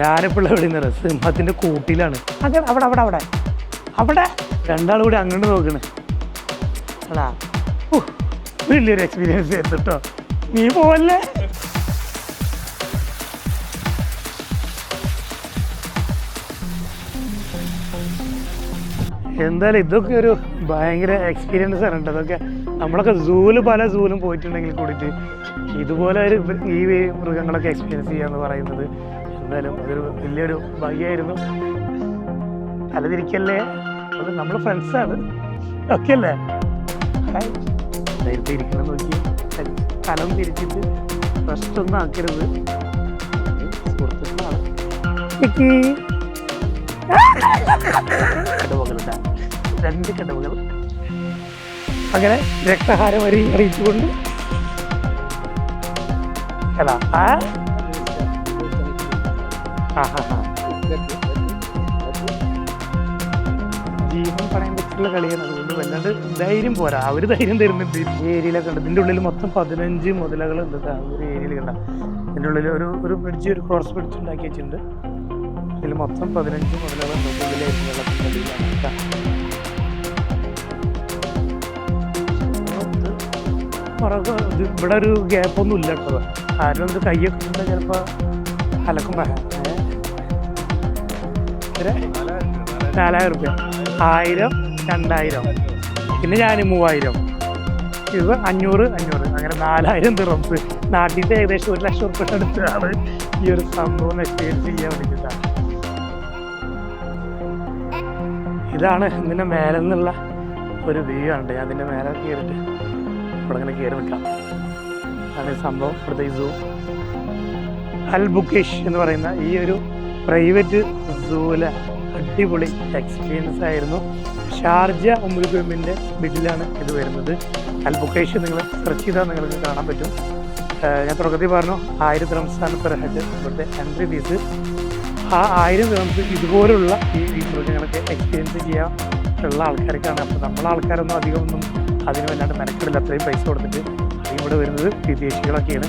ഞാനിപ്പോൾ എവിടെ നിന്ന് സിംഹത്തിന്റെ കൂട്ടിലാണ് അതെ അവിടെ അവിടെ അവിടെ. അവിടെ? രണ്ടാളും കൂടി അങ്ങോട്ട് നോക്കണേ. എടാ വലിയൊരു എക്സ്പീരിയൻസ് ആയിരുന്നു കേട്ടോ നീ പോവല്ലേ? എന്തായാലും ഇതൊക്കെ ഒരു ഭയങ്കര എക്സ്പീരിയൻസ് ആണ് കേട്ടോ അതൊക്കെ നമ്മളൊക്കെ സൂൽ പല സൂലും പോയിട്ടുണ്ടെങ്കിൽ കൂടിയിട്ട് ഇതുപോലെ ഒരു ഈ മൃഗങ്ങളൊക്കെ എക്സ്പീരിയൻസ് ചെയ്യാന്ന് പറയുന്നത് എന്തായാലും അതൊരു വലിയൊരു ഭാഗ്യമായിരുന്നു അല്ലതിരിക്കല്ലേ അത് നമ്മൾ ഫ്രണ്ട്സാണ് ഓക്കെ അല്ലേ? നേരത്തെ ഇരിക്കണം നോക്കി. സ്ഥലം തിരിച്ചിട്ട് റെസ്റ്റ് ഒന്നും ആക്കരുത്. സുഹൃത്തുക്കളാണ് ഇക്കി. രണ്ട് കിടവുകൾ അങ്ങനെ രക്തഹാരം വരെ അറിയിച്ചുകൊണ്ട് അല്ല ജീവൻ പണയം വെച്ചുള്ള കളിയാണ്. അതുകൊണ്ട് വല്ലാണ്ട് ധൈര്യം പോരാ. അവർ ധൈര്യം തരുന്നുണ്ട്. ഈ ഏരിയയിലൊക്കെ ഉണ്ട് ഇതിന്റെ ഉള്ളിൽ മൊത്തം പതിനഞ്ച് മുതലകൾ ഉണ്ട്. ഒരു ഏരിയയിൽ കണ്ട? ഇതിന്റെ ഉള്ളിൽ ഒരു ഒരു ബ്രിഡ്ജ് ഒരു ക്രോസ് ബ്രിഡ്ജ് ഉണ്ടാക്കി വെച്ചിട്ടുണ്ട് ഇതിൽ മൊത്തം പതിനഞ്ച് മുതലകൾ ഉണ്ട്. വെള്ളത്തിന്റെ പുറകെ ഇവിടെ ഒരു ഗ്യാപ്പ് ഒന്നും ഇല്ല കേട്ടോ. ആരും ഇത് കയ്യൊക്കെ ഉണ്ട് ചിലപ്പോ അലക്കും? നാലായിരം റുപ്യ. ആയിരം രണ്ടായിരം. പിന്നെ ഞാൻ മൂവായിരം. ഇത് അഞ്ഞൂറ് അഞ്ഞൂറ്. അങ്ങനെ നാലായിരം ദിറംസ് നാട്ടിലത്തെ ഏകദേശം ഒരു ലക്ഷം റുപ്യ അടുത്താണ് ഈ ഒരു സംഭവം എക്സ്പീരിയൻസ് ചെയ്യാൻ വേണ്ടിയിട്ടാണ് ഇതാണ് ഇതിന്റെ മേലെ നിന്നുള്ള ഒരു വ്യൂ ആണ് ഞാൻ അതിന്റെ മേലെ കയറിയിട്ട് ഇവിടെ ഇങ്ങനെ കയറി നിൽക്കാം. ഈ സംഭവം ഇവിടുത്തെ സൂ അൽ ബുക്കേഷ് എന്ന് പറയുന്ന ഈ ഒരു പ്രൈവറ്റ് സൂവിലെ അടിപൊളി എക്സ്പീരിയൻസ് ആയിരുന്നു. ഷാർജ ഉമ്മുൽഗുമിന്റെ ബിഡിലാണ് ഇത് വരുന്നത്. അൽ ബുക്കേഷ് നിങ്ങൾ സെർച്ച് ചെയ്താൽ നിങ്ങൾക്ക് കാണാൻ പറ്റും. ഞാൻ തുടക്കത്തിൽ പറഞ്ഞു ആയിരം റംസാൻ പെർ ഹെഡ് ഇവിടുത്തെ എൻട്രി ഫീസ് ആ ആയിരം റംസ് ഇതുപോലുള്ള ഈ മൃഗങ്ങളൊക്കെ എക്സ്പീരിയൻസ് ചെയ്യാൻ ഉള്ള ആൾക്കാർക്കാണ്. അപ്പോൾ നമ്മളെ ആൾക്കാരൊന്നും അതിന് വല്ലാണ്ട് മെനക്കെടില്ല അത്രയും പൈസ കൊടുത്തിട്ട് ഇവിടെ വരുന്നത് വിദേശികളൊക്കെയാണ്.